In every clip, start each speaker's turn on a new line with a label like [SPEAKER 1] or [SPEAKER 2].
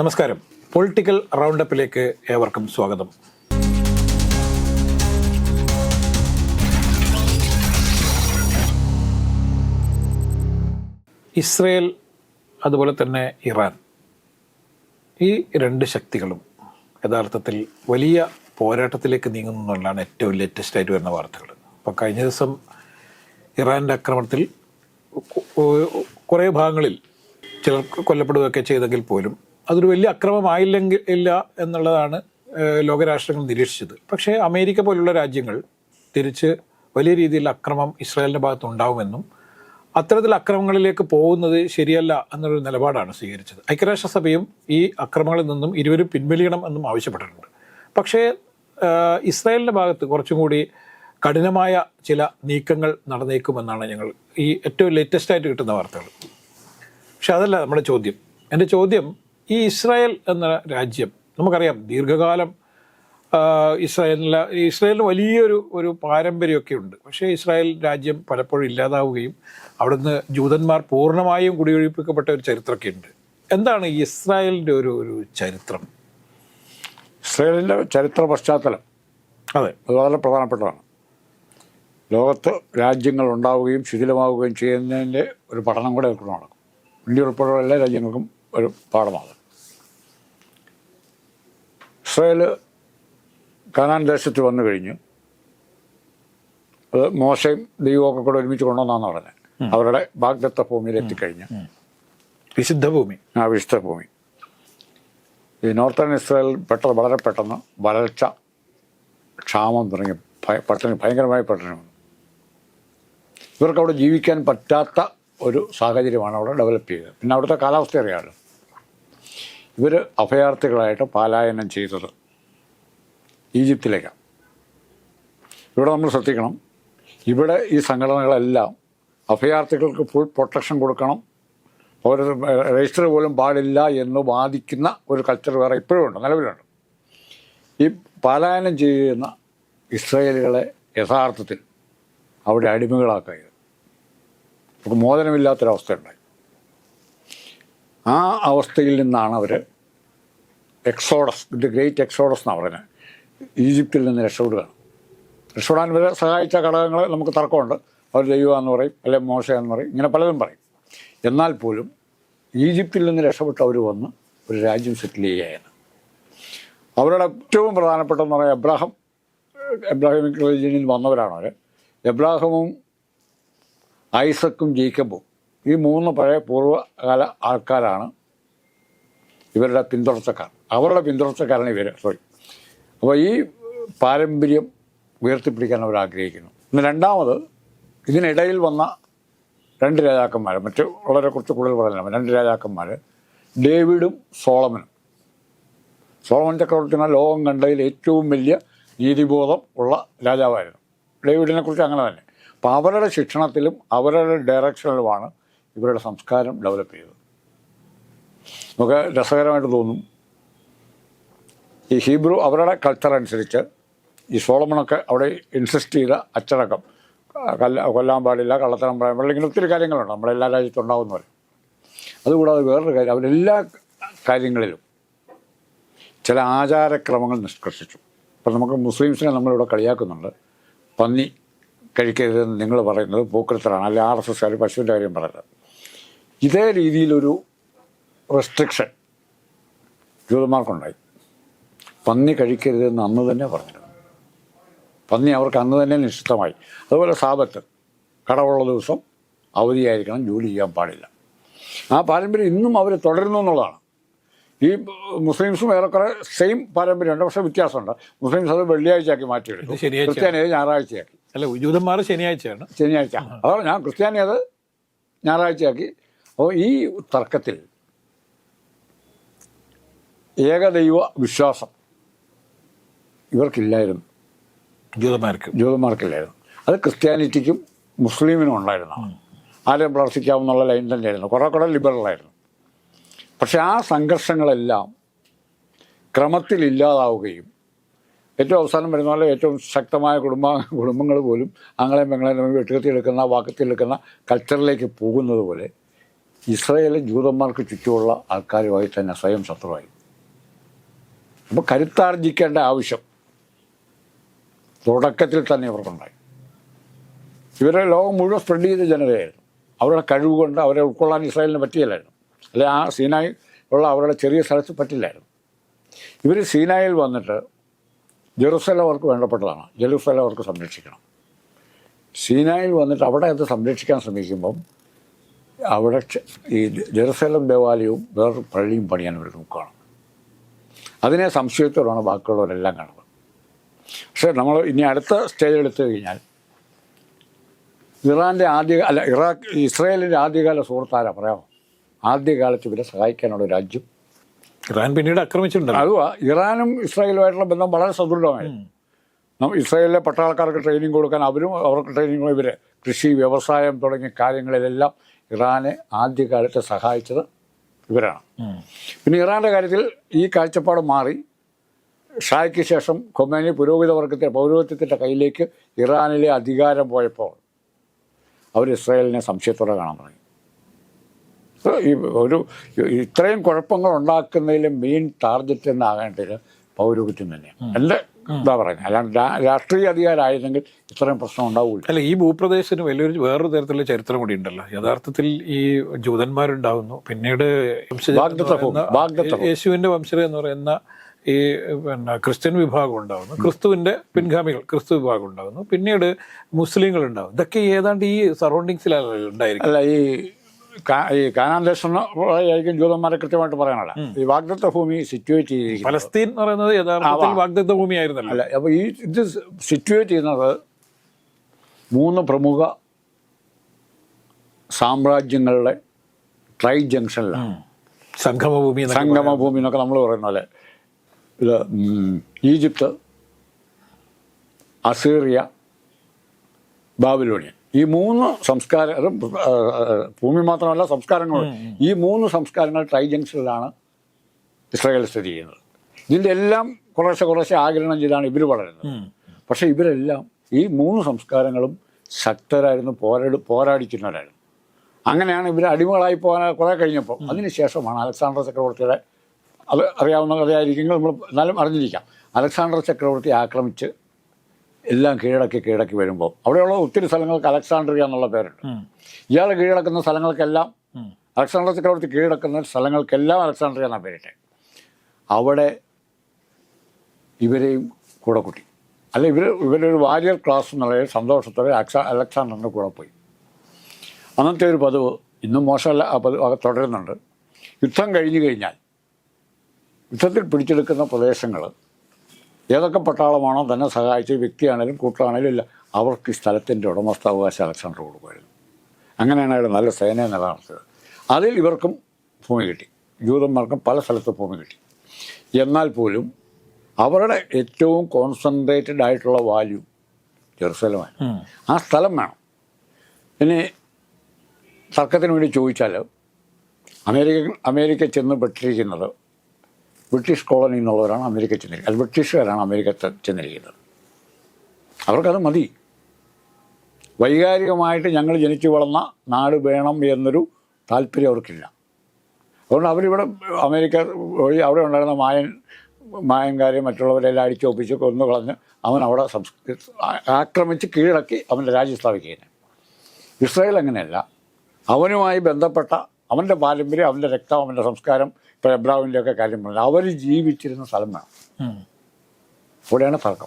[SPEAKER 1] നമസ്കാരം. പൊളിറ്റിക്കൽ റൗണ്ടപ്പിലേക്ക് ഏവർക്കും സ്വാഗതം. ഇസ്രയേൽ അതുപോലെ തന്നെ ഇറാൻ ഈ രണ്ട് ശക്തികളും യഥാർത്ഥത്തിൽ വലിയ പോരാട്ടത്തിലേക്ക് നീങ്ങുന്നു എന്നുള്ളതാണ് ഏറ്റവും ലേറ്റസ്റ്റ് ആയിട്ട് വരുന്ന വാർത്തകൾ. അപ്പോൾ കഴിഞ്ഞ ദിവസം ഇറാന്റെ ആക്രമണത്തിൽ കുറേ ഭാഗങ്ങളിൽ ചിലർ കൊല്ലപ്പെടുകയൊക്കെ ചെയ്തെങ്കിൽ പോലും അതൊരു വലിയ അക്രമമായില്ലെങ്കിൽ ഇല്ല എന്നുള്ളതാണ് ലോകരാഷ്ട്രങ്ങൾ നിരീക്ഷിച്ചത്. പക്ഷേ അമേരിക്ക പോലുള്ള രാജ്യങ്ങൾ തിരിച്ച് വലിയ രീതിയിൽ അക്രമം ഇസ്രായേലിന്റെ ഭാഗത്ത് ഉണ്ടാവുമെന്നും അത്തരത്തിൽ അക്രമങ്ങളിലേക്ക് പോകുന്നത് ശരിയല്ല എന്നൊരു നിലപാടാണ് സ്വീകരിച്ചത്. ഐക്യരാഷ്ട്രസഭയും ഈ അക്രമങ്ങളിൽ നിന്നും ഇരുവരും പിൻവലിയണം എന്നും ആവശ്യപ്പെട്ടിട്ടുണ്ട്. പക്ഷേ ഇസ്രായേലിന്റെ ഭാഗത്ത് കുറച്ചും കൂടി കഠിനമായ ചില നീക്കങ്ങൾ നടന്നേക്കുമെന്നാണ് ഞങ്ങൾ ഈ ഏറ്റവും ലേറ്റസ്റ്റ് ആയിട്ട് കിട്ടുന്ന വാർത്തകൾ. പക്ഷെ അതല്ല നമ്മുടെ ചോദ്യം. എന്റെ ചോദ്യം ഈ ഇസ്രായേൽ എന്ന രാജ്യം നമുക്കറിയാം ദീർഘകാലം ഇസ്രായേലിന് ഇസ്രായേലിന് വലിയൊരു ഒരു പാരമ്പര്യമൊക്കെ ഉണ്ട്. പക്ഷേ ഇസ്രായേൽ രാജ്യം പലപ്പോഴും ഇല്ലാതാവുകയും അവിടുന്ന് ജൂതന്മാർ പൂർണമായും കുടിയൊഴിപ്പിക്കപ്പെട്ട ഒരു ചരിത്രമൊക്കെ ഉണ്ട്. എന്താണ് ഈ ഇസ്രായേലിന്റെ ഒരു ഒരു ചരിത്രം?
[SPEAKER 2] ഇസ്രായേലിന്റെ ചരിത്ര പശ്ചാത്തലം
[SPEAKER 1] അതെ.
[SPEAKER 2] അത് വളരെ പ്രധാനപ്പെട്ടതാണ്. ലോകത്ത് രാജ്യങ്ങൾ ഉണ്ടാവുകയും ശിഥിലമാവുകയും ചെയ്യുന്നതിന്റെ ഒരു പഠനം കൂടെ നടക്കും. ഇന്ത്യ ഉൾപ്പെടെയുള്ള എല്ലാ രാജ്യങ്ങൾക്കും ഒരു പാഠമാണ് ഇസ്രയേൽ കനാൻ ദേശത്ത് വന്നു കഴിഞ്ഞു. അത് മോശയും ദൈവമൊക്കെ കൂടെ ഒരുമിച്ച് കൊണ്ടുവന്നാന്ന് പറഞ്ഞത് അവരുടെ ബാഗ്ദത്ത ഭൂമിയിൽ എത്തിക്കഴിഞ്ഞു.
[SPEAKER 1] വിശുദ്ധ ഭൂമി.
[SPEAKER 2] ആ വിശുദ്ധ ഭൂമി. ഈ നോർത്തേൺ ഇസ്രായേൽ പെട്ടെന്ന് വളരെ പെട്ടെന്ന് വരൾച്ച ക്ഷാമം തുടങ്ങി. പട്ടണി ഭയങ്കരമായി ഭയങ്കരമായ പട്ടണി വന്നു. ഇവർക്ക് അവിടെ ജീവിക്കാൻ പറ്റാത്ത ഒരു സാഹചര്യമാണ് അവിടെ ഡെവലപ്പ് ചെയ്തത്. പിന്നെ അവിടുത്തെ കാലാവസ്ഥ അറിയാമല്ലോ ഇവർ അഭയാർത്ഥികളായിട്ട് പാലായനം ചെയ്തത് ഈജിപ്തിലേക്കാണ്. ഇവിടെ നമ്മൾ ശ്രദ്ധിക്കണം. ഇവിടെ ഈ സംഘടനകളെല്ലാം അഭയാർത്ഥികൾക്ക് ഫുൾ പ്രൊട്ടക്ഷൻ കൊടുക്കണം. ഒരു രജിസ്റ്റർ പോലും പാടില്ല എന്ന് വാദിക്കുന്ന ഒരു കൾച്ചർ വേറെ ഇപ്പോഴും ഉണ്ട് നിലവിലുണ്ട്. ഈ പാലായനം ചെയ്യുന്ന ഇസ്രയേലുകളെ യഥാർത്ഥത്തിൽ അവിടെ അടിമകളാക്കുക. മോചനമില്ലാത്തൊരവസ്ഥയുണ്ടായി. ആ അവസ്ഥയിൽ നിന്നാണ് അവർ എക്സോഡസ് ദി ഗ്രേറ്റ് എക്സോഡസ് എന്നാണ് പറയുന്നത് ഈജിപ്തിൽ നിന്ന് രക്ഷപ്പെടുകയാണ് രക്ഷപ്പെടാൻ ഇവരെ സഹായിച്ച ഘടകങ്ങൾ നമുക്ക് തർക്കമുണ്ട്. അവർ എന്ന് പറയും അല്ലെങ്കിൽ എന്ന് പറയും ഇങ്ങനെ പലതും പറയും. എന്നാൽ പോലും ഈജിപ്തിൽ നിന്ന് രക്ഷപ്പെട്ട് അവർ വന്ന് ഒരു രാജ്യം സെറ്റിൽ ചെയ്യുകയാണ്. അവരുടെ ഏറ്റവും പ്രധാനപ്പെട്ടതെന്ന് പറയാൻ എബ്രാഹം എബ്രാഹിമിക് റിലീജിയനിൽ വന്നവരാണ് അവർ എബ്രാഹമും ഐസക്കും ജേക്കബും ഈ മൂന്ന് പഴയ പൂർവകാല ആൾക്കാരാണ് ഇവരുടെ പിന്തുടർച്ചക്കാർ. അവരുടെ പിന്തുടർച്ചക്കാരാണ് ഇവർ സോറി അപ്പോൾ ഈ പാരമ്പര്യം ഉയർത്തിപ്പിടിക്കാൻ അവർ ആഗ്രഹിക്കുന്നു. ഇന്ന് രണ്ടാമത് ഇതിനിടയിൽ വന്ന രണ്ട് രാജാക്കന്മാർ മറ്റ് വളരെ കുറച്ച് കൂടുതൽ പറയുന്നില്ല രണ്ട് രാജാക്കന്മാർ ഡേവിഡും സോളമനും. സോളമൻ ചക്രവർത്തി എന്ന ലോകം കണ്ടതിൽ ഏറ്റവും വലിയ നീതിബോധം ഉള്ള രാജാവായിരുന്നു. ഡേവിഡിനെ കുറിച്ച് അങ്ങനെ തന്നെ. അപ്പോൾ അവരുടെ ശിക്ഷണത്തിലും അവരുടെ ഡയറക്ഷനിലുമാണ് ഇവരുടെ സംസ്കാരം ഡെവലപ്പ് ചെയ്തത് നമുക്ക് രസകരമായിട്ട് തോന്നും ഈ ഹീബ്രു അവരുടെ കൾച്ചർ അനുസരിച്ച് ഈ സോളമണൊക്കെ അവിടെ ഇൻസിസ്റ്റ് ചെയ്ത അച്ചടക്കം കല്ല കൊല്ലാൻ പാടില്ല കള്ളത്തരം പറയാൻ പാടില്ല ഇങ്ങനെ ഒത്തിരി കാര്യങ്ങളുണ്ട്. നമ്മളെല്ലാ രാജ്യത്തും ഉണ്ടാകുന്ന പോലെ അതുകൂടാതെ വേറൊരു കാര്യം അവരെല്ലാ കാര്യങ്ങളിലും ചില ആചാരക്രമങ്ങൾ നിഷ്കർഷിച്ചു. അപ്പം നമുക്ക് മുസ്ലിംസിനെ നമ്മളിവിടെ കളിയാക്കുന്നുണ്ട്. പന്നി കഴിക്കരുതെന്ന് നിങ്ങൾ പറയുന്നത് പൂക്കൃത്തരാണ്. അല്ലെങ്കിൽ ആർ എസ് എസ്കാർ പശുവിന്റെ കാര്യം പറയുന്നത്. ഇതേ രീതിയിലൊരു റെസ്ട്രിക്ഷൻ ജൂതന്മാർക്കുണ്ടായി. പന്നി കഴിക്കരുതെന്ന് അന്ന് തന്നെ പറഞ്ഞിരുന്നു. പന്നി അവർക്ക് അന്ന് തന്നെ നിശ്ചിതമായി അതുപോലെ സാപത്ത് കടവുള്ള ദിവസം അവധിയായിരിക്കണം ജോലി ചെയ്യാൻ പാടില്ല. ആ പാരമ്പര്യം ഇന്നും അവർ തുടരുന്നു എന്നുള്ളതാണ്. ഈ മുസ്ലിംസും ഏറെക്കുറെ സെയിം പാരമ്പര്യമുണ്ട് പക്ഷേ വ്യത്യാസമുണ്ട്. മുസ്ലിംസ് അത് വെള്ളിയാഴ്ചയാക്കി മാറ്റിയെടുക്കും ക്രിസ്ത്യാനിയത് ഞായറാഴ്ചയാക്കി.
[SPEAKER 1] അല്ല ജൂതന്മാർ ശനിയാഴ്ചയാണ്.
[SPEAKER 2] ശനിയാഴ്ച. അതാണ് ഞാൻ ക്രിസ്ത്യാനി അത് ഞായറാഴ്ചയാക്കി അപ്പോൾ ഈ തർക്കത്തിൽ ഏകദൈവ വിശ്വാസം ഇവർക്കില്ലായിരുന്നു.
[SPEAKER 1] ജൂതന്മാർക്ക്.
[SPEAKER 2] ജൂതന്മാർക്കില്ലായിരുന്നു. അത് ക്രിസ്ത്യാനിറ്റിക്കും മുസ്ലിമിനും ഉണ്ടായിരുന്നു ആരെയും പ്രവർത്തിക്കാമെന്നുള്ള ലൈൻ തന്നെയായിരുന്നു. കുറേ കൂടെ ലിബറലായിരുന്നു. പക്ഷെ ആ സംഘർഷങ്ങളെല്ലാം ക്രമത്തിൽ ഇല്ലാതാവുകയും ഏറ്റവും അവസാനം വരുന്ന പോലെ ഏറ്റവും ശക്തമായ കുടുംബ കുടുംബങ്ങൾ പോലും ആങ്ങളെയും പെങ്ങളെയും വെട്ടുകത്തിയെടുക്കുന്ന വാക്കത്തിയെടുക്കുന്ന കൾച്ചറിലേക്ക് പോകുന്നത് പോലെ ഇസ്രയേൽ ജൂതന്മാർക്ക് ചുറ്റുമുള്ള ആൾക്കാരുമായി തന്നെ സ്വയം ശത്രുവായി. അപ്പോൾ കരുത്താർജിക്കേണ്ട ആവശ്യം തുടക്കത്തിൽ തന്നെ ഇവർക്കുണ്ടായി. ഇവരെ ലോകം മുഴുവൻ സ്പ്രെഡ് ചെയ്ത ജനതയായിരുന്നു. അവരുടെ കഴിവ് കൊണ്ട് അവരെ ഉൾക്കൊള്ളാൻ ഇസ്രായേലിന് പറ്റിയില്ലായിരുന്നു അല്ലെ ആ സീനായി ഉള്ള അവരുടെ ചെറിയ സ്ഥലത്ത് പറ്റില്ലായിരുന്നു. ഇവർ സീനായിൽ വന്നിട്ട് ജെറുസലം അവർക്ക് വേണ്ടപ്പെട്ടതാണ്. ജെറുസലം അവർക്ക് സംരക്ഷിക്കണം. സീനായിൽ വന്നിട്ട് അവിടെ അത് സംരക്ഷിക്കാൻ ശ്രമിക്കുമ്പം അവിടെ ഈ ജെറുസലം ദേവാലയവും വേറൊരു പള്ളിയും പണിയാൻ അവർ നോക്കുകയാണ്. അതിനെ സംശയത്തോടാണ് ബാക്കിയുള്ളവരെല്ലാം കാണുന്നത്. പക്ഷേ നമ്മൾ ഇനി അടുത്ത സ്റ്റേജ് എടുത്തു കഴിഞ്ഞാൽ ഇറാന്റെ ആദ്യ അല്ല ഇറാഖ് ഇസ്രായേലിന്റെ ആദ്യകാല സുഹൃത്താരാ പറയാമോ? ആദ്യകാലത്ത് ഇവരെ സഹായിക്കാനുള്ള രാജ്യം.
[SPEAKER 1] ഇറാൻ പിന്നീട് ആക്രമിച്ചിട്ടുണ്ട്.
[SPEAKER 2] അതുവാ ഇറാനും ഇസ്രായേലുമായിട്ടുള്ള ബന്ധം വളരെ സദൃഢമായിരുന്നു. ഇസ്രായേലിലെ പട്ടാളക്കാർക്ക് ട്രെയിനിങ് കൊടുക്കാൻ അവരും അവർക്ക് ട്രെയിനിങ് ഇവർ കൃഷി വ്യവസായം തുടങ്ങിയ കാര്യങ്ങളിലെല്ലാം ഇറാനെ ആദ്യകാലത്ത് സഹായിച്ചത് ഇവരാണ്. പിന്നെ ഇറാന്റെ കാര്യത്തിൽ ഈ കാഴ്ചപ്പാട് മാറി. ഷായ്ക്ക് ശേഷം കൊമേനി പുരോഹിത വർഗത്തിന്റെ പൗരോഹിത്യത്തിന്റെ കയ്യിലേക്ക് ഇറാനിലെ അധികാരം പോയപ്പോൾ അവർ ഇസ്രായേലിനെ സംശയത്തോടെ കാണാൻ തുടങ്ങി. ഈ ഒരു ഇത്രയും കുഴപ്പങ്ങൾ ഉണ്ടാക്കുന്നതിൽ മെയിൻ ടാർഗറ്റ് എന്നാകേണ്ടത് പൗരോഹിത്യം തന്നെയാണ്. എന്റെ എന്താ പറയുന്നത്. അല്ലാണ്ട് രാഷ്ട്രീയ അധികാരമായിരുന്നെങ്കിൽ ഇത്രയും പ്രശ്നം ഉണ്ടാവില്ല.
[SPEAKER 1] അല്ല ഈ ഭൂപ്രദേശത്തിന് വലിയൊരു വേറൊരു തരത്തിലുള്ള ചരിത്രം കൂടി ഉണ്ടല്ലോ. യഥാർത്ഥത്തിൽ ഈ ജൂതന്മാരുണ്ടാവുന്നു. പിന്നീട്. യേശുവിന്റെ വംശജ എന്ന് പറയുന്ന ഈ പിന്നെ ക്രിസ്ത്യൻ വിഭാഗം ഉണ്ടാകുന്നു ക്രിസ്തുവിന്റെ പിൻഗാമികൾ ക്രിസ്തു വിഭാഗം ഉണ്ടാകുന്നു പിന്നീട് മുസ്ലിങ്ങൾ ഉണ്ടാകും ഇതൊക്കെ ഏതാണ്ട് ഈ സറൗണ്ടിങ്സിലാണ് ഉണ്ടായിരിക്കും
[SPEAKER 2] അല്ല ഈ ഈ കാനാൻ ദേശം ആയിരിക്കും ജൂതന്മാരെ കൃത്യമായിട്ട് പറയാനുള്ള ഈ വാഗ്ദത്ത ഭൂമി സിറ്റുവേറ്റ് ചെയ്തിരിക്കുന്നത്
[SPEAKER 1] ഫലസ്തീൻ എന്ന് പറയുന്നത് യഥാർത്ഥത്തിൽ വാഗ്ദത്ത ഭൂമിയായിരുന്നല്ലോ.
[SPEAKER 2] അല്ല അപ്പോൾ ഈ ഇത് സിറ്റുവേറ്റ് ചെയ്യുന്നത് മൂന്ന് പ്രമുഖ സാമ്രാജ്യങ്ങളുടെ ട്രൈ ജംഗ്ഷനിലാണ്
[SPEAKER 1] സംഗമഭൂമി സംഗമഭൂമി
[SPEAKER 2] സംഗമ ഭൂമി എന്നൊക്കെ നമ്മൾ പറയുന്ന പോലെ. ഇത് ഈജിപ്ത് അസീറിയ ബാബിലോണിയൻ. ഈ മൂന്ന് സംസ്കാര ഭൂമി മാത്രമല്ല സംസ്കാരങ്ങളും. ഈ മൂന്ന് സംസ്കാരങ്ങൾ ട്രൈജൻസിലാണ് ഇസ്രായേൽ സ്ഥിതി ചെയ്യുന്നത്. ഇതിന്റെ എല്ലാം കുറേശ്ശെ കുറേശ്ശെ ആഗ്രഹം ചെയ്താണ് ഇവർ വളരുന്നത്.
[SPEAKER 1] പക്ഷെ
[SPEAKER 2] പക്ഷേ ഇവരെല്ലാം ഈ മൂന്ന് സംസ്കാരങ്ങളും ശക്തരായിരുന്നു പോരാടി പോരാടിക്കുന്നവരായിരുന്നു അങ്ങനെയാണ് ഇവർ അടിമകളായി പോകാൻ കുറേ കഴിഞ്ഞപ്പോൾ. അതിനുശേഷമാണ് അലക്സാണ്ടർ ചക്രവർത്തിയുടെ അത് അറിയാവുന്ന കഥയായിരിക്കും. നമ്മൾ എന്നാലും അറിഞ്ഞിരിക്കാം. അലക്സാണ്ടർ ചക്രവർത്തി ആക്രമിച്ച് എല്ലാം കീഴടക്കി കീഴടക്കി വരുമ്പോൾ അവിടെയുള്ള ഒത്തിരി സ്ഥലങ്ങൾക്ക് അലക്സാണ്ട്രിയ എന്നുള്ള പേരുണ്ട്. ഇയാൾ കീഴടക്കുന്ന സ്ഥലങ്ങൾക്കെല്ലാം. അലക്സാണ്ടർ ചക്രവർത്തി കീഴടക്കുന്ന സ്ഥലങ്ങൾക്കെല്ലാം അലക്സാണ്ട്രിയ എന്നാണ് പേരിട്ടെ. അവിടെ ഇവരെയും കൂടെ കൂട്ടി. അല്ല ഇവർ ഇവരൊരു വാരിയർ ക്ലാസ് എന്നുള്ള സന്തോഷത്തോടെ അക്സാ അലക്സാണ്ടറിന്റെ കൂടെ പോയി. അന്നത്തെ ഒരു പതിവ് ഇന്നും മോശമല്ല ആ പതിവ് അത് തുടരുന്നുണ്ട്. യുദ്ധം കഴിഞ്ഞു കഴിഞ്ഞാൽ യുദ്ധത്തിൽ പിടിച്ചെടുക്കുന്ന പ്രദേശങ്ങൾ ഏതൊക്കെ പട്ടാളമാണോ തന്നെ സഹായിച്ച വ്യക്തിയാണേലും കൂട്ടാണേലും ഇല്ല. അവർക്ക് ഈ സ്ഥലത്തിന്റെ ഉടമസ്ഥാവകാശം അലക്സാണ്ടർ കൊടുക്കുമായിരുന്നു. അങ്ങനെയാണ് അയാൾ നല്ല സേനയെ നിലനിർത്തിയത്. അതിൽ ഇവർക്കും ഭൂമി കിട്ടി. ജൂതന്മാർക്കും പല സ്ഥലത്ത് ഭൂമി കിട്ടി. എന്നാൽ പോലും അവരുടെ ഏറ്റവും കോൺസെൻട്രേറ്റഡ് ആയിട്ടുള്ള വാല്യൂ ജെറുസലമാണ്. ആ സ്ഥലം വേണം. ഇനി തർക്കത്തിന് വേണ്ടി ചോദിച്ചാൽ അമേരിക്ക അമേരിക്ക ചെന്ന് പെട്ടിരിക്കുന്നത് ബ്രിട്ടീഷ് കോളനി എന്നുള്ളവരാണ് അമേരിക്ക ചെന്നിരിക്കുന്നത്. അത് ബ്രിട്ടീഷുകാരാണ് അമേരിക്ക ചെന്നിരിക്കുന്നത്. അവർക്കത് മതി. വൈകാരികമായിട്ട് ഞങ്ങൾ ജനിച്ചു വളർന്ന നാട് വേണം എന്നൊരു താല്പര്യം അവർക്കില്ല. അതുകൊണ്ട് അവരിവിടെ അമേരിക്ക വഴി അവിടെ ഉണ്ടായിരുന്ന മായൻ മായൻകാരെ മറ്റുള്ളവരെല്ലാം അടിച്ചൊപ്പിച്ച് കൊന്നു കളഞ്ഞ് അവൻ അവിടെ ആക്രമിച്ച് കീഴടക്കി അവന്റെ രാജ്യം സ്ഥാപിക്കുകയാണ്. ഇസ്രായേൽ അങ്ങനെയല്ല. അവനുമായി ബന്ധപ്പെട്ട അവന്റെ പാരമ്പര്യം അവന്റെ രക്തം അവന്റെ സംസ്കാരം ഇപ്പോൾ എബ്രാഹിമിന്റെയൊക്കെ കാര്യം പറഞ്ഞാൽ അവർ ജീവിച്ചിരുന്ന സ്ഥലം വേണം.
[SPEAKER 1] ഉം.
[SPEAKER 2] തർക്കം.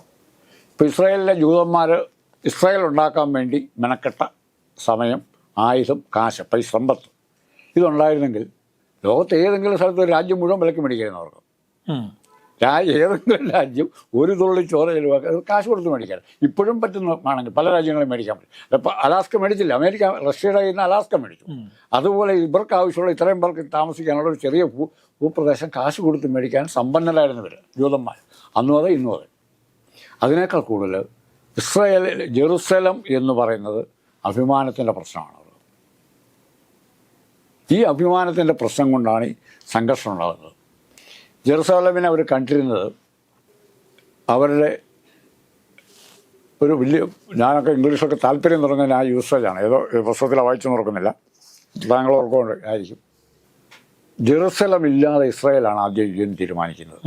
[SPEAKER 2] ഇപ്പോൾ ഇസ്രായേലിലെ ജൂതന്മാർ ഇസ്രായേൽ ഉണ്ടാക്കാൻ വേണ്ടി മെനക്കെട്ട സമയം ആയുധം കാശ് പൈസ സമ്പത്ത് ഇതുണ്ടായിരുന്നെങ്കിൽ ലോകത്ത് ഏതെങ്കിലും സ്ഥലത്ത് ഒരു രാജ്യം മുഴുവൻ വിലക്ക് മേടിക്കായിരുന്നു അവർക്ക്. രാ ഏതെങ്കിലും രാജ്യം ഒരു തുള്ളി ചോര ചെലവാക്കുക കാശ് കൊടുത്ത് മേടിക്കാൻ. ഇപ്പോഴും പറ്റുന്ന ആണെങ്കിൽ പല രാജ്യങ്ങളും മേടിക്കാൻ പറ്റും. അപ്പോൾ അലാസ്ക മേടിച്ചില്ല. അമേരിക്ക റഷ്യയുടെ കയ്യിൽ നിന്ന് അലാസ്ക മേടിച്ചു. അതുപോലെ ഇവർക്ക് ആവശ്യമുള്ള ഇത്രയും പേർക്ക് താമസിക്കാനുള്ള ഒരു ചെറിയ ഭൂ ഭൂപ്രദേശം കാശ് കൊടുത്ത് മേടിക്കാൻ സമ്പന്നരായിരുന്നവർ ജൂതന്മാർ അന്നും അതെ ഇന്നും അതെ. അതിനേക്കാൾ കൂടുതൽ ഇസ്രയേൽ ജെറുസലം എന്ന് പറയുന്നത് അഭിമാനത്തിന്റെ പ്രശ്നമാണ്. ഈ അഭിമാനത്തിന്റെ പ്രശ്നം കൊണ്ടാണ് ഈ സംഘർഷം ഉണ്ടാകുന്നത്. ജെറുസലമിനെ അവർ കണ്ടിരുന്നത് അവരുടെ ഒരു വലിയ ഞാനൊക്കെ ഇംഗ്ലീഷൊക്കെ താല്പര്യം തുടങ്ങുന്ന ആ യൂസേജാണ് ഏതോ പുസ്തകത്തിൽ വായിച്ചു നോക്കുന്നില്ല. താങ്കൾ ഓർക്കുകൊണ്ട് ആയിരിക്കും ജെറുസലം ഇല്ലാതെ ഇസ്രായേലാണ് ആദ്യം യു എൻ തീരുമാനിക്കുന്നത്.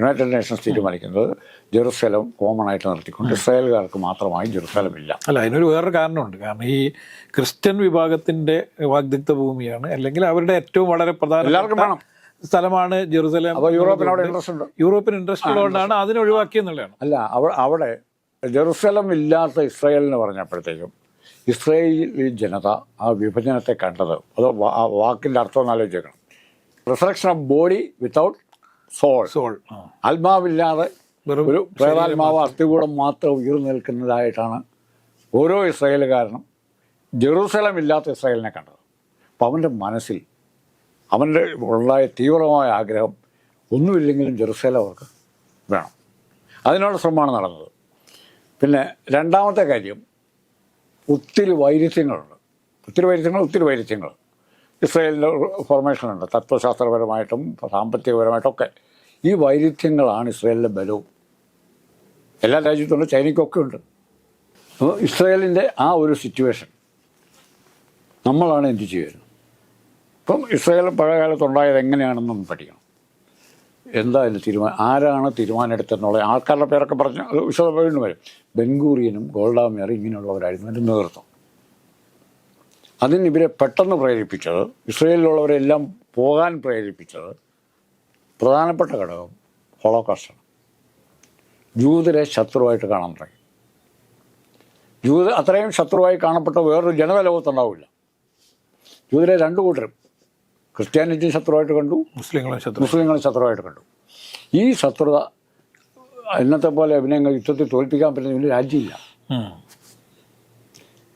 [SPEAKER 2] യുണൈറ്റഡ് നേഷൻസ് തീരുമാനിക്കുന്നത് ജെറുസലം കോമൺ ആയിട്ട് നിർത്തിക്കൊണ്ട് ഇസ്രായേലുകാർക്ക് മാത്രമായി ജെറുസലം ഇല്ല.
[SPEAKER 1] അല്ല അതിനൊരു വേറൊരു കാരണമുണ്ട്. കാരണം ഈ ക്രിസ്ത്യൻ വിഭാഗത്തിന്റെ വാഗ്ദിത്വ ഭൂമിയാണ് അല്ലെങ്കിൽ അവരുടെ ഏറ്റവും വളരെ പ്രധാന എല്ലാവർക്കും
[SPEAKER 2] വേണം.
[SPEAKER 1] സ്ഥലമാണ് ജെറുസലേം
[SPEAKER 2] അപ്പോൾ യൂറോപ്പിന് അവിടെ ഇൻട്രസ്റ്റ് ഉണ്ട്.
[SPEAKER 1] യൂറോപ്പിന് ഇൻട്രസ്റ്റ് ഉള്ളതുകൊണ്ടാണ് അതിനെ ഒഴിവാക്കിയെന്നുള്ളതാണ്
[SPEAKER 2] അല്ല അവ അവിടെ ജെറുസലം ഇല്ലാത്ത ഇസ്രായേൽ എന്ന് പറഞ്ഞപ്പോഴത്തേക്കും ഇസ്രായേലി ജനത ആ വിഭജനത്തെ കണ്ടത്. അത് ആ വാക്കിന്റെ അർത്ഥം ഒന്ന് ആലോചിക്കണം resurrection of body without soul
[SPEAKER 1] soul.
[SPEAKER 2] ആത്മാവില്ലാതെ ഒരു പ്രേതാത്മാവ് അസ്ഥികൂടം മാത്രം ഉയർന്നു നിൽക്കുന്നതായിട്ടാണ് ഓരോ ഇസ്രായേലുകാരനും ജെറൂസലം ഇല്ലാത്ത ഇസ്രായേലിനെ കണ്ടത്. അപ്പം അവന്റെ മനസ്സിൽ അവന്റെ ഉണ്ടായ തീവ്രമായ ആഗ്രഹം ഒന്നുമില്ലെങ്കിലും ജെറുസലം അവർക്ക് വേണം. അതിനുള്ള ശ്രമമാണ് നടന്നത്. പിന്നെ രണ്ടാമത്തെ കാര്യം ഒത്തിരി വൈരുദ്ധ്യങ്ങളുണ്ട്. ഒത്തിരി വൈരുദ്ധ്യങ്ങൾ ഒത്തിരി വൈരുദ്ധ്യങ്ങൾ. ഇസ്രയേലിന്റെ ഫോർമേഷനുണ്ട് തത്വശാസ്ത്രപരമായിട്ടും സാമ്പത്തികപരമായിട്ടൊക്കെ ഈ വൈരുദ്ധ്യങ്ങളാണ് ഇസ്രയേലിന്റെ ബലവും. എല്ലാ രാജ്യത്തുണ്ട് ചൈനയ്ക്കൊക്കെ ഉണ്ട്. അപ്പോൾ ഇസ്രയേലിന്റെ ആ ഒരു സിറ്റുവേഷൻ നമ്മളാണ് എന്ത് ചെയ്യുന്നത്? ഇപ്പം ഇസ്രായേൽ പഴയകാലത്തുണ്ടായത് എങ്ങനെയാണെന്നൊന്ന് പഠിക്കണം. എന്താ അതിന് തീരുമാനം ആരാണ് തീരുമാനം എടുത്തെന്നുള്ള ആൾക്കാരുടെ പേരൊക്കെ പറഞ്ഞ് വിശദ വരും. ബെൻഗൂറിയനും ഗോൾഡാമിയറും ഇങ്ങനെയുള്ളവരായിരുന്നു അതിന്റെ നേതൃത്വം. അതിന് ഇവരെ പെട്ടെന്ന് പ്രേരിപ്പിച്ചത് ഇസ്രയേലിലുള്ളവരെല്ലാം പോകാൻ പ്രേരിപ്പിച്ചത് പ്രധാനപ്പെട്ട ഘടകം ഹോളോകാസ്റ്റാണ്. ജൂതരെ ശത്രുവായിട്ട് കാണാൻ തുടങ്ങി. ജൂത അത്രയും ശത്രുവായി കാണപ്പെട്ട വേറൊരു ജനത ലോകത്തുണ്ടാവില്ല ജൂതരെ രണ്ടു കൂട്ടരും ക്രിസ്ത്യാനിറ്റി ശത്രുവായിട്ട് കണ്ടു
[SPEAKER 1] മുസ്ലിങ്ങളും ശത്രു
[SPEAKER 2] മുസ്ലിങ്ങളും ശത്രുവായിട്ട് കണ്ടു. ഈ ശത്രുത ഇന്നത്തെ പോലെ അഭിനയങ്ങൾ യുദ്ധത്തിൽ തോൽപ്പിക്കാൻ പറ്റുന്ന ഒരു രാജ്യമില്ല.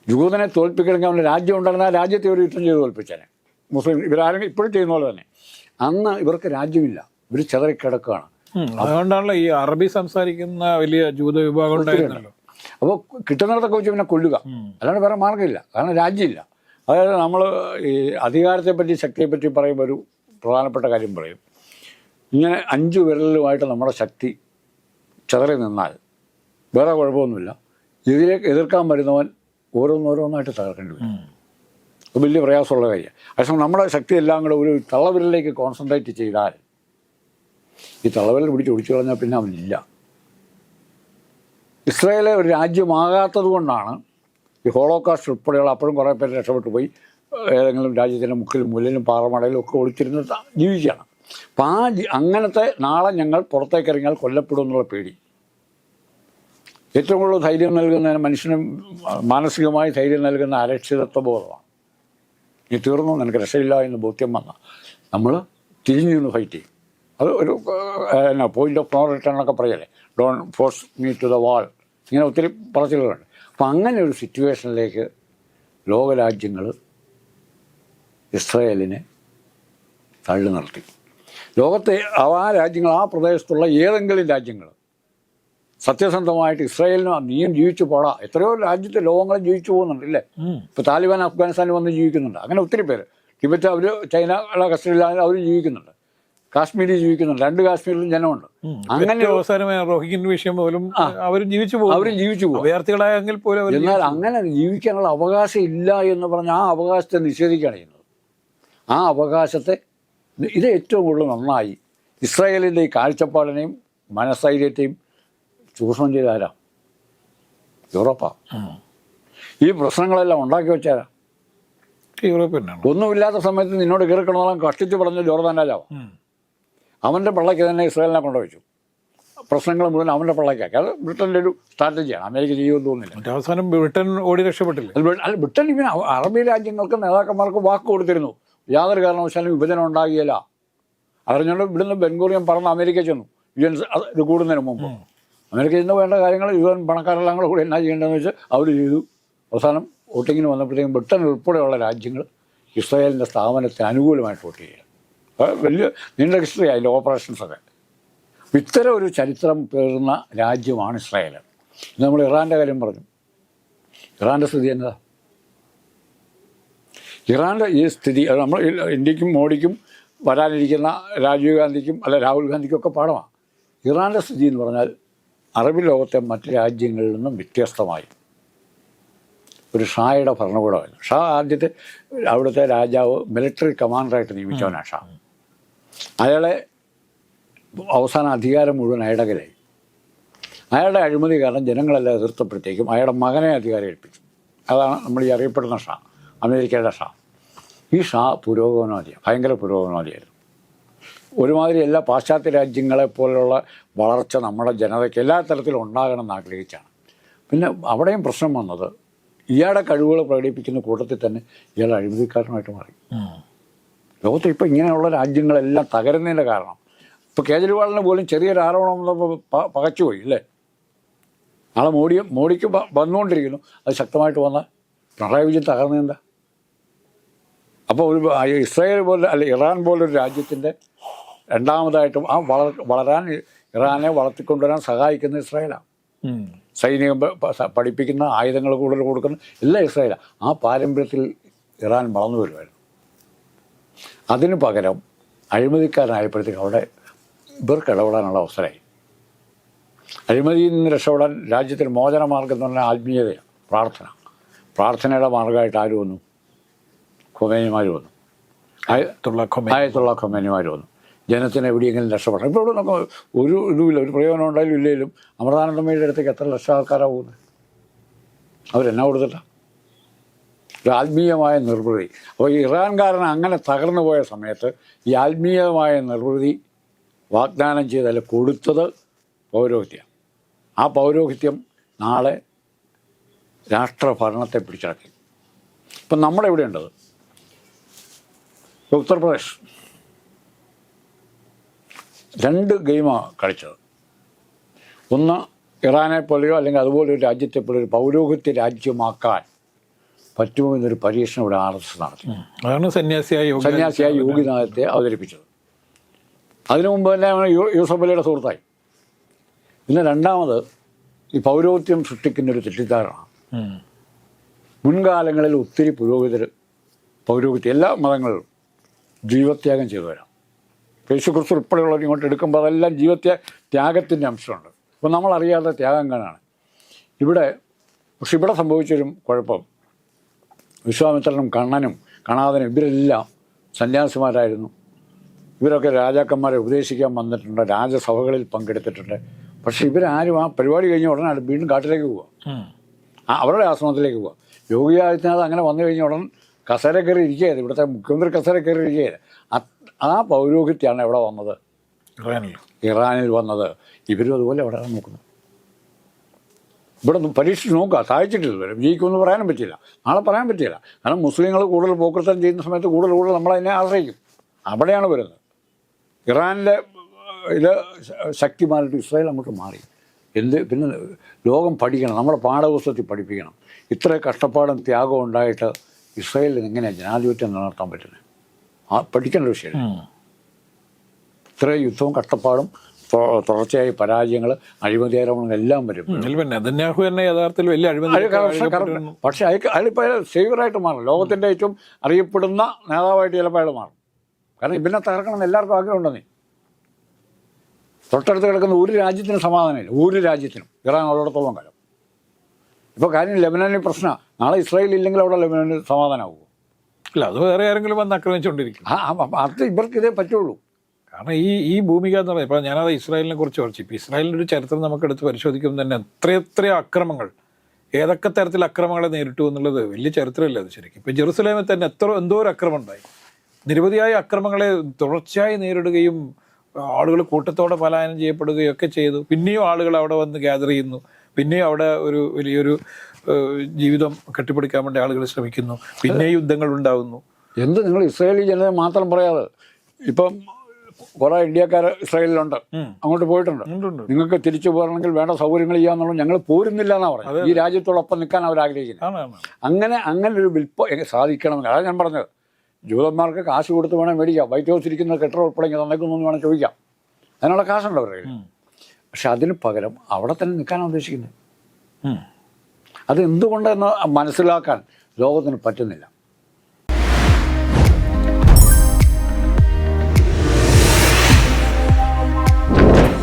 [SPEAKER 2] ജൂതനെ തോൽപ്പിക്കണമെങ്കിൽ അവന്റെ രാജ്യം ഉണ്ടായിരുന്ന ആ രാജ്യത്തെ ഒരു യുദ്ധം ചെയ്ത് തോൽപ്പിച്ചേനെ. മുസ്ലിം ഇവരാരും ഇപ്പോഴും ചെയ്യുന്ന പോലെ തന്നെ. അന്ന് ഇവർക്ക് രാജ്യമില്ല. ഇവർ ചെതറിക്കിടക്കുകയാണ്.
[SPEAKER 1] അതുകൊണ്ടാണല്ലോ ഈ അറബി സംസാരിക്കുന്ന വലിയ ജൂത വിഭാഗം ഉണ്ടായിരുന്നല്ലോ.
[SPEAKER 2] അപ്പോൾ കിട്ടുന്നിടത്തൊക്കെ വെച്ച് പിന്നെ കൊല്ലുക. അല്ലാണ്ട് വേറെ മാർഗമില്ല. കാരണം രാജ്യമില്ല. അതായത് നമ്മൾ ഈ അധികാരത്തെപ്പറ്റി ശക്തിയെപ്പറ്റി പറയുമ്പോൾ ഒരു പ്രധാനപ്പെട്ട കാര്യം പറയും. ഇങ്ങനെ അഞ്ച് വിരലുമായിട്ട് നമ്മുടെ ശക്തി ചെതറി നിന്നാൽ വേറെ കുഴപ്പമൊന്നുമില്ല. ഇതിലേക്ക് എതിർക്കാൻ വരുന്നവൻ ഓരോന്നോരോന്നായിട്ട് തകർക്കേണ്ടി വരും. അത് വലിയ പ്രയാസമുള്ള കാര്യമാണ്. അതേസമയം നമ്മുടെ ശക്തി എല്ലാം കൂടെ ഒരു തള്ളവിരലിലേക്ക് കോൺസെൻട്രേറ്റ് ചെയ്താൽ ഈ തള്ളവിരൽ പിടിച്ച് ഒടിച്ചു കളഞ്ഞാൽ പിന്നെ അവനില്ല. ഇസ്രയേലെ ഒരു രാജ്യമാകാത്തത് കൊണ്ടാണ് ഈ ഹോളോകാസ്റ്റ് ഉൾപ്പെടെയുള്ള അപ്പോഴും കുറേ പേര് രക്ഷപ്പെട്ടു പോയി. ഏതെങ്കിലും രാജ്യത്തിന്റെ മുക്കിലും മുല്ലിലും പാറമടയിലും ഒക്കെ ഒളിച്ചിരുന്ന് ജീവിക്കുകയാണ്. അപ്പം ആ അങ്ങനത്തെ നാളെ ഞങ്ങൾ പുറത്തേക്ക് ഇറങ്ങിയാൽ കൊല്ലപ്പെടും എന്നുള്ള പേടി. ഏറ്റവും കൂടുതൽ ധൈര്യം നൽകുന്നതിന് മനുഷ്യന് മാനസികമായി ധൈര്യം നൽകുന്ന അരക്ഷിതത്വ ബോധമാണ് നീ തീർന്നു? നിനക്ക് രക്ഷയില്ല എന്ന് ബോധ്യം വന്ന നമ്മൾ തിരിഞ്ഞു നിന്ന് ഫൈറ്റ് ചെയ്യും. അത് ഒരു എന്നാ പോയിന്റ് ഓഫ് നോ റിട്ടേൺ എന്നൊക്കെ പറയല്ലേ? Don't force me to the wall ഇങ്ങനെ ഒത്തിരി പറച്ചിലുകളുണ്ട്. അപ്പം അങ്ങനെ ഒരു സിറ്റുവേഷനിലേക്ക് ലോകരാജ്യങ്ങൾ ഇസ്രയേലിനെ തള്ളി നിർത്തി ലോകത്തെ ആ രാജ്യങ്ങൾ ആ പ്രദേശത്തുള്ള ഏതെങ്കിലും രാജ്യങ്ങൾ സത്യസന്ധമായിട്ട് ഇസ്രായേലിന് നീയും ജീവിച്ചു പോടാ. എത്രയോ രാജ്യത്തെ ലോകങ്ങളും ജീവിച്ചു പോകുന്നുണ്ട് ഇല്ലേ. ഇപ്പോൾ താലിബാൻ അഫ്ഗാനിസ്ഥാനിൽ വന്ന് ജീവിക്കുന്നുണ്ട്. അങ്ങനെ ഒത്തിരി പേര്. ടിബറ്റ് അവർ ചൈന കസ്റ്റഡിയിലാണെങ്കിൽ അവർ ജീവിക്കുന്നുണ്ട്. കാശ്മീരിൽ ജീവിക്കുന്നുണ്ട്. രണ്ട് കാശ്മീരിലും ജനമുണ്ട്. അങ്ങനെ
[SPEAKER 1] അവസാനമായ റോഹിംഗ്യൻ വിഷയം പോലും അവർ ജീവിച്ചു പോകും
[SPEAKER 2] അവർ ജീവിച്ചു പോകും
[SPEAKER 1] അഭയാർത്ഥികളായെങ്കിൽ പോലും
[SPEAKER 2] എന്നാൽ അങ്ങനെ ജീവിക്കാനുള്ള അവകാശം ഇല്ല എന്ന് പറഞ്ഞ് ആ അവകാശത്തെ നിഷേധിക്കുകയാണ് ചെയ്യുന്നത് ആ അവകാശത്തെ ഇത് ഏറ്റവും കൂടുതൽ നന്നായി ഇസ്രായേലിന്റെ ഈ കാഴ്ചപ്പാടിനെയും മനസ്സൈര്യത്തെയും ചൂഷണം ചെയ്ത ആരാ? യൂറോപ്പാ. ഈ പ്രശ്നങ്ങളെല്ലാം ഉണ്ടാക്കി വെച്ചാരാ
[SPEAKER 1] യൂറോപ്യനാണ്
[SPEAKER 2] ഒന്നുമില്ലാത്ത സമയത്ത് നിന്നോട് കീറിക്കണമെല്ലാം കഷ്ടിച്ച് പറഞ്ഞ ജോർദാൻ രാജാവ്.
[SPEAKER 1] ഉം.
[SPEAKER 2] അവന്റെ പള്ളയ്ക്ക് തന്നെ ഇസ്രായേലിനെ കൊണ്ടുവച്ചു. പ്രശ്നങ്ങൾ മുഴുവൻ അവന്റെ പള്ളയ്ക്കാക്കി. അത് ബ്രിട്ടന്റെ ഒരു സ്ട്രാറ്റജിയാണ്. അമേരിക്ക ചെയ്യുമെന്ന് തോന്നുന്നില്ല
[SPEAKER 1] അവസാനം ബ്രിട്ടൻ ഓടി രക്ഷപ്പെട്ടില്ല.
[SPEAKER 2] അല്ല ബ്രിട്ടൻ ഇങ്ങനെ അറബി രാജ്യങ്ങൾക്ക് നേതാക്കന്മാർക്ക് വാക്ക് കൊടുത്തിരുന്നു. യാതൊരു കാരണവശാലും വിഭജനം ഉണ്ടാകിയല്ല. അറിഞ്ഞുകൊണ്ട് ഇവിടുന്ന് ബംഗൂറിയം പറഞ്ഞ് അമേരിക്ക ചെന്നു. യു എൻ ഇത് കൂടുന്നതിന് മുമ്പ്. അമേരിക്ക ചെന്ന് വേണ്ട കാര്യങ്ങൾ യു എൻ പണക്കാരെല്ലാം കൂടെ കൂടി എന്നാ ചെയ്യേണ്ടതെന്ന് വെച്ചാൽ അവർ ചെയ്തു. അവസാനം വോട്ടിങ്ങിന് വന്നപ്പോഴത്തേക്കും ബ്രിട്ടൻ ഉൾപ്പെടെയുള്ള രാജ്യങ്ങൾ ഇസ്രായേലിന്റെ സ്ഥാപനത്തിന് അനുകൂലമായിട്ട് വോട്ട് ചെയ്യുക വലിയ നീണ്ട ഹിസ്റ്ററി ആയില്ല ഓപ്പറേഷൻസൊക്കെ ഇത്തരം ഒരു ചരിത്രം പേറുന്ന രാജ്യമാണ് ഇസ്രായേൽ. നമ്മൾ ഇറാന്റെ കാര്യം പറഞ്ഞു. ഇറാന്റെ സ്ഥിതി എന്താ? ഇറാന്റെ ഈ സ്ഥിതി നമ്മൾ ഇന്ത്യക്കും മോഡിക്കും വരാനിരിക്കുന്ന രാജീവ് ഗാന്ധിക്കും അല്ല രാഹുൽ ഗാന്ധിക്കും ഒക്കെ പാഠമാണ് ഇറാന്റെ സ്ഥിതി എന്ന് പറഞ്ഞാൽ അറബ് ലോകത്തെ മറ്റ് രാജ്യങ്ങളിൽ നിന്നും വ്യത്യസ്തമായി. ഒരു ഷായുടെ ഭരണകൂടമായിരുന്നു. ഷാ ആദ്യത്തെ അവിടുത്തെ രാജാവ് മിലിറ്ററി കമാൻഡറായിട്ട് നിയമിച്ചവനാണ് ഷാ. അയാളെ അവസാന അധികാരം മുഴുവൻ അയാളുടെ കയ്യിലായി അയാളുടെ അഴിമതി കാരണം ജനങ്ങളെല്ലാം എതിർത്തപ്പോഴത്തേക്കും അയാളുടെ മകനെ അധികാരം ഏൽപ്പിച്ചു. അതാണ് നമ്മൾ ഈ അറിയപ്പെടുന്ന ഷാ അമേരിക്കയുടെ ഷാ. ഈ ഷാ പുരോഗമനവാദിയാണ് ഭയങ്കര പുരോഗമനവാദിയായിരുന്നു. ഒരുമാതിരി എല്ലാ പാശ്ചാത്യ രാജ്യങ്ങളെ പോലുള്ള വളർച്ച നമ്മുടെ ജനതയ്ക്ക് എല്ലാ തരത്തിലും ഉണ്ടാകണമെന്ന് ആഗ്രഹിച്ചാണ്. പിന്നെ അവിടെയും പ്രശ്നം വന്നത് ഇയാളുടെ കഴിവുകൾ പ്രകടിപ്പിക്കുന്ന കൂട്ടത്തിൽ തന്നെ ഇയാൾ അഴിമതിക്കാരനായിട്ട് മാറി. ലോകത്ത് ഇപ്പോൾ ഇങ്ങനെയുള്ള രാജ്യങ്ങളെല്ലാം തകരുന്നതിന്റെ കാരണം. ഇപ്പോൾ കേജ്രിവാളിന് പോലും ചെറിയൊരു ആരോപണം വന്നപ്പോൾ പകച്ചുപോയി അല്ലേ? നാളെ മോഡി മോഡിക്ക് വന്നുകൊണ്ടിരിക്കുന്നു. അത് ശക്തമായിട്ട് വന്ന പിണറായി വിജയൻ തകർന്നെന്താ അപ്പോൾ ഒരു ഇസ്രായേൽ പോലെ അല്ല ഇറാൻ പോലൊരു രാജ്യത്തിന്റെ രണ്ടാമതായിട്ടും ആ വളർ വളരാൻ ഇറാനെ വളർത്തിക്കൊണ്ടുവരാൻ സഹായിക്കുന്ന ഇസ്രായേലാണ് സൈനിക പഠിപ്പിക്കുന്ന ആയുധങ്ങൾ കൂടുതൽ കൊടുക്കുന്ന എല്ലാം ഇസ്രായേലാണ് ആ പാരമ്പര്യത്തിൽ ഇറാൻ വളർന്നു വരുമായിരുന്നു. അതിന് പകരം അഴിമതിക്കാരനായപ്പോഴത്തേക്ക് അവിടെ ഇവർക്ക് ഇടപെടാനുള്ള അവസരമായി. അഴിമതിയിൽ നിന്ന് രക്ഷപ്പെടാൻ രാജ്യത്തിന് മോചന മാർഗം എന്ന് പറഞ്ഞാൽ ആത്മീയതയാണ് പ്രാർത്ഥന. പ്രാർത്ഥനയുടെ മാർഗമായിട്ട് ആര് വന്നു? ഖൊമേനിമാർ വന്നു. ആയത്തുള്ള ഖൊമേനിമാർ വന്നു. ജനത്തിന് എവിടെയെങ്കിലും രക്ഷപ്പെടണം. ഇപ്പോൾ ഇവിടെ നമുക്ക് ഒരു ഇതുമില്ല ഒരു പ്രയോജനം ഉണ്ടായാലും ഇല്ലെങ്കിലും അമൃതാനന്ദമയുടെ അടുത്തേക്ക് എത്ര ലക്ഷം ആൾക്കാരാണ് പോകുന്നത്? അവരെന്നാ കൊടുത്തിട്ടാ? ഒരു ആത്മീയമായ നിർവൃതി. അപ്പോൾ ഇറാൻകാരൻ അങ്ങനെ തകർന്നു പോയ സമയത്ത് ഈ ആത്മീയമായ നിർവൃതി വാഗ്ദാനം ചെയ്തല്ല കൊടുത്തത് പൗരോഹിത്യം. ആ പൗരോഹിത്യം നാളെ രാഷ്ട്രഭരണത്തെ പിടിച്ചടക്കി. ഇപ്പം നമ്മുടെ ഇവിടെ ഉണ്ടത് ഉത്തർപ്രദേശ്. രണ്ട് ഗെയിമാണ് കളിച്ചത്. ഒന്ന് ഇറാനെ പോലെയോ അല്ലെങ്കിൽ അതുപോലെ ഒരു രാജ്യത്തെ പോലെ ഒരു പൗരോഹിത്യ രാജ്യമാക്കാൻ പറ്റുമോ എന്നൊരു പരീക്ഷണം ഇവിടെ ആർ എസ് നടത്തി.
[SPEAKER 1] അതാണ് സന്യാസിയായ
[SPEAKER 2] സന്യാസിയായി യോഗിനാഥത്തെ അവതരിപ്പിച്ചത്. അതിനു മുമ്പ് തന്നെ യൂസഫ് അലിയുടെ സുഹൃത്തായി. പിന്നെ രണ്ടാമത് ഈ പൗരോത്യം സൃഷ്ടിക്കുന്ന ഒരു തെറ്റിദ്ധാരണ. മുൻകാലങ്ങളിൽ ഒത്തിരി പുരോഹിതർ പൗരോഹിത്യം എല്ലാ മതങ്ങളിലും ജീവത്യാഗം ചെയ്തു വരാം യേശു ക്രിസ്തു ഉൾപ്പെടെയുള്ളവർ ഇങ്ങോട്ട് എടുക്കുമ്പോൾ അതെല്ലാം ജീവത്യാ ത്യാഗത്തിന്റെ അംശമുണ്ട്. അപ്പോൾ നമ്മളറിയാതെ ത്യാഗം കാണാണ്. ഇവിടെ പക്ഷെ ഇവിടെ സംഭവിച്ചൊരു കുഴപ്പം. വിശ്വാമിത്രനും കണ്ണനും കണാദനും ഇവരെല്ലാം സന്യാസിമാരായിരുന്നു. ഇവരൊക്കെ രാജാക്കന്മാരെ ഉപദേശിക്കാൻ വന്നിട്ടുണ്ട് രാജസഭകളിൽ പങ്കെടുത്തിട്ടുണ്ട്. പക്ഷെ ഇവരാരും ആ പരിപാടി കഴിഞ്ഞ ഉടനെ വീണ്ടും കാട്ടിലേക്ക് പോവുക
[SPEAKER 1] ഉം.
[SPEAKER 2] ആ അവരുടെ ആശ്രമത്തിലേക്ക് പോവാ. യോഗി ആദിത്യനാഥ് അങ്ങനെ വന്നു കഴിഞ്ഞ ഉടൻ കസേര കയറി ഇരിക്കുകയായിരുന്നു ഇവിടുത്തെ മുഖ്യമന്ത്രി കസേര കയറി ഇരിക്കുകയായിരുന്നു ആ പൗരോഹിത്യാണ് എവിടെ വന്നത്.
[SPEAKER 1] ഇറാനിൽ.
[SPEAKER 2] ഇറാനിൽ വന്നത്. ഇവരും അതുപോലെ അവിടെ നോക്കുന്നത് ഇവിടെ പരീക്ഷിച്ച് നോക്കുക. സാധിച്ചിട്ടില്ല ഇതുവരെ. വിജയിക്കുമെന്ന് പറയാനും പറ്റില്ല നാളെ പറയാൻ പറ്റില്ല കാരണം മുസ്ലിങ്ങൾ കൂടുതൽ പോക്കൃത്തം ചെയ്യുന്ന സമയത്ത് കൂടുതൽ കൂടുതൽ നമ്മളതിനെ ആശ്രയിക്കും. അവിടെയാണ് വരുന്നത്. ഇറാനിലെ ഇത് ശക്തി മാറിയിട്ട് ഇസ്രായേൽ അങ്ങോട്ട് മാറി. എന്ത്? പിന്നെ ലോകം പഠിക്കണം. നമ്മുടെ പാഠപുസ്തകത്തിൽ പഠിപ്പിക്കണം. ഇത്ര കഷ്ടപ്പാടും ത്യാഗവും ഉണ്ടായിട്ട് ഇസ്രായേലിൽ എങ്ങനെയാണ് ജനാധിപത്യം നിലനിർത്താൻ പറ്റുന്നത്? ആ പഠിക്കേണ്ട വിഷയം. ഇത്ര യുദ്ധവും കഷ്ടപ്പാടും തുടർച്ചയായ പരാജയങ്ങൾ അഴിമതി ആരോപണങ്ങൾ എല്ലാം വരും.
[SPEAKER 1] നെതന്യാഹു തന്നെ യഥാർത്ഥത്തിൽ വലിയ അഴിമതി
[SPEAKER 2] പക്ഷേ അയാൾക്ക് അയാളിപ്പോൾ അയാൾ സേവറായിട്ട് മാറും. ലോകത്തിന്റെ ഏറ്റവും അറിയപ്പെടുന്ന നേതാവായിട്ട് ചിലപ്പോൾ അയാൾ മാറും. കാരണം ഇവനെ തകർക്കണം എല്ലാവർക്കും ആഗ്രഹമുണ്ടെന്നേ തൊട്ടടുത്ത് കിടക്കുന്ന ഒരു രാജ്യത്തിനും സമാധാനമില്ല. ഒരു രാജ്യത്തിനും. ഇറാൻ ഉള്ളിടത്തോളം കാലം. ഇപ്പോൾ കാര്യം ലെബനാനിൽ പ്രശ്നമാണ് നാളെ ഇസ്രായേൽ ഇല്ലെങ്കിൽ അവിടെ ലെബനാനിൽ സമാധാനമാകുമോ
[SPEAKER 1] അല്ല അത് വേറെ ആരെങ്കിലും വന്ന് ആക്രമിച്ചുകൊണ്ടിരിക്കും.
[SPEAKER 2] അത് ഇവർക്ക് ഇതേ പറ്റുള്ളൂ.
[SPEAKER 1] കാരണം ഈ ഈ ഭൂമിക എന്ന് പറയുന്നത് ഇപ്പോൾ ഞാനത് ഇസ്രായേലിനെ കുറിച്ച് കുറച്ച് ഇപ്പോൾ ഇസ്രായേലിന്റെ ഒരു ചരിത്രം നമുക്ക് എടുത്ത് പരിശോധിക്കുമ്പോൾ തന്നെ എത്ര എത്ര അക്രമങ്ങൾ ഏതൊക്കെ തരത്തിൽ അക്രമങ്ങളെ നേരിട്ടു എന്നുള്ളത് വലിയ ചരിത്രമല്ല അത് ശരിക്കും. ഇപ്പോൾ ജെറുസലേമിൽ തന്നെ എത്ര എന്തോ ഒരു അക്രമം ഉണ്ടായി. നിരവധിയായ അക്രമങ്ങളെ തുടർച്ചയായി നേരിടുകയും ആളുകൾ കൂട്ടത്തോടെ പലായനം ചെയ്യപ്പെടുകയും ഒക്കെ ചെയ്തു. പിന്നെയും ആളുകൾ അവിടെ വന്ന് ഗ്യാദർ ചെയ്യുന്നു. പിന്നെയും അവിടെ ഒരു വലിയൊരു ജീവിതം കെട്ടിപ്പിടിക്കാൻ വേണ്ടി ആളുകൾ ശ്രമിക്കുന്നു. പിന്നെ യുദ്ധങ്ങൾ ഉണ്ടാകുന്നു
[SPEAKER 2] എന്ത് നിങ്ങൾ ഇസ്രായേലി ജനത മാത്രം പറയാതെ? ഇപ്പം കുറേ ഇന്ത്യക്കാർ ഇസ്രായേലിലുണ്ട്. അങ്ങോട്ട് പോയിട്ടുണ്ട്. നിങ്ങൾക്ക് തിരിച്ചു പോരണമെങ്കിൽ വേണ്ട സൗകര്യങ്ങൾ ചെയ്യാന്നുള്ളത് ഞങ്ങൾ പോരുന്നില്ല എന്നാ പറഞ്ഞത് ഈ രാജ്യത്തോടൊപ്പം നിൽക്കാൻ അവർ
[SPEAKER 1] ആണ്
[SPEAKER 2] അങ്ങനെ അങ്ങനെ ഒരു വിൽപ്പ എ- സാധിക്കണം അതാണ് ഞാൻ പറഞ്ഞത്. ജൂതന്മാർക്ക് കാശ് കൊടുത്ത് വേണം മേടിക്കാം. വൈറ്റ് ഹൗസ് ഇരിക്കുന്ന കെട്ടിടം ഉൾപ്പെടെ തന്നേക്കൊന്നും വേണം ചോദിക്കാം. അതിനുള്ള കാശുണ്ട് അവരുടെ പക്ഷെ അതിന് പകരം അവിടെ തന്നെ നിൽക്കാനാണ് ഉദ്ദേശിക്കുന്നത്. അത് എന്തുകൊണ്ടെന്ന് മനസ്സിലാക്കാൻ ലോകത്തിന് പറ്റുന്നില്ല.